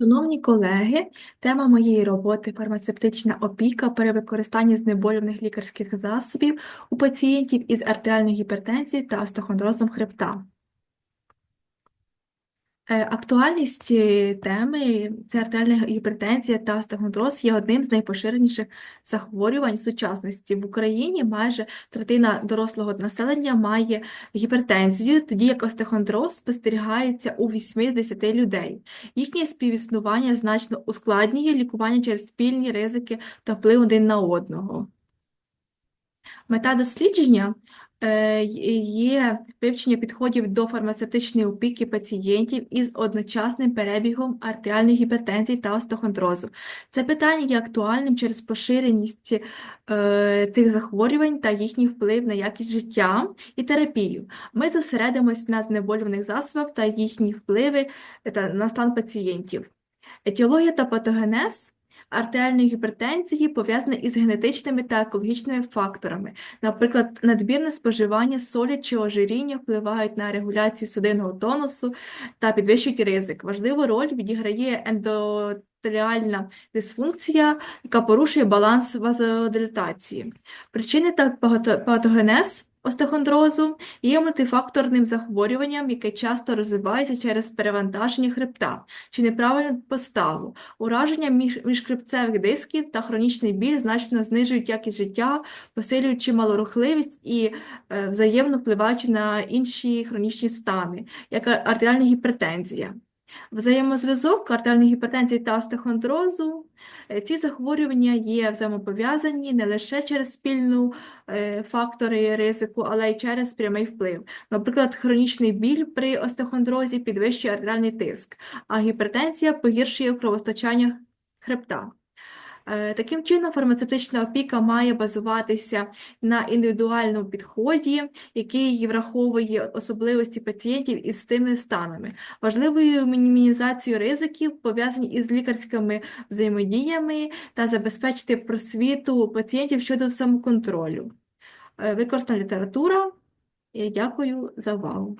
Шановні колеги, тема моєї роботи фармацевтична опіка при використанні знеболюваних лікарських засобів у пацієнтів із артеріальною гіпертензією та остеохондрозом хребта. Е, Актуальність е, теми це артеріальна гіпертензія та остеохондроз є одним з найпоширеніших захворювань сучасності. В Україні майже третина дорослого населення має гіпертензію, тоді як остеохондроз спостерігається у 8 з 10 людей. Їхнє співіснування значно ускладнює лікування через спільні ризики та вплив один на одного. Мета дослідження е, є вивчення підходів до фармацевтичної опіки пацієнтів із одночасним перебігом артеріальної гіпертензії та остеохондрозу. Це питання є актуальним через поширеність е, цих захворювань та їхній вплив на якість життя і терапію. Ми зосередимось на знеболюваних засобах та їхні впливи та на стан пацієнтів. Етіологія та патогенез артеріальної гіпертензії пов'язані із генетичними та екологічними факторами. Наприклад, надмірне споживання солі чи ожиріння впливають на регуляцію судинного тонусу та підвищують ризик. Важливу роль відіграє ендотеріальна дисфункція, яка порушує баланс вазодилатації. Причини та пато- патогенез остеохондрозу є мультифакторним захворюванням, яке часто розвивається через перевантаження хребта чи неправильну поставу. Ураження між- міжхребцевих дисків та хронічний біль значно знижують якість життя, посилюючи малорухливість і е, взаємно впливаючи на інші хронічні стани, як артеріальна гіпертензія. Взаємозв'язок артеріальної гіпертензії та остеохондрозу. Е, Ці захворювання є взаємопов'язані не лише через спільну е, фактори ризику, але й через прямий вплив. Наприклад, хронічний біль при остеохондрозі підвищує артеріальний тиск, а гіпертензія погіршує кровостачання хребта. Е, Таким чином, фармацевтична опіка має базуватися на індивідуальному підході, який враховує особливості пацієнтів із цими станами. Важливою мінімізацією ризиків пов'язані із лікарськими взаємодіями та забезпечити просвіту пацієнтів щодо самоконтролю. Е, Використана література. І Дякую за увагу.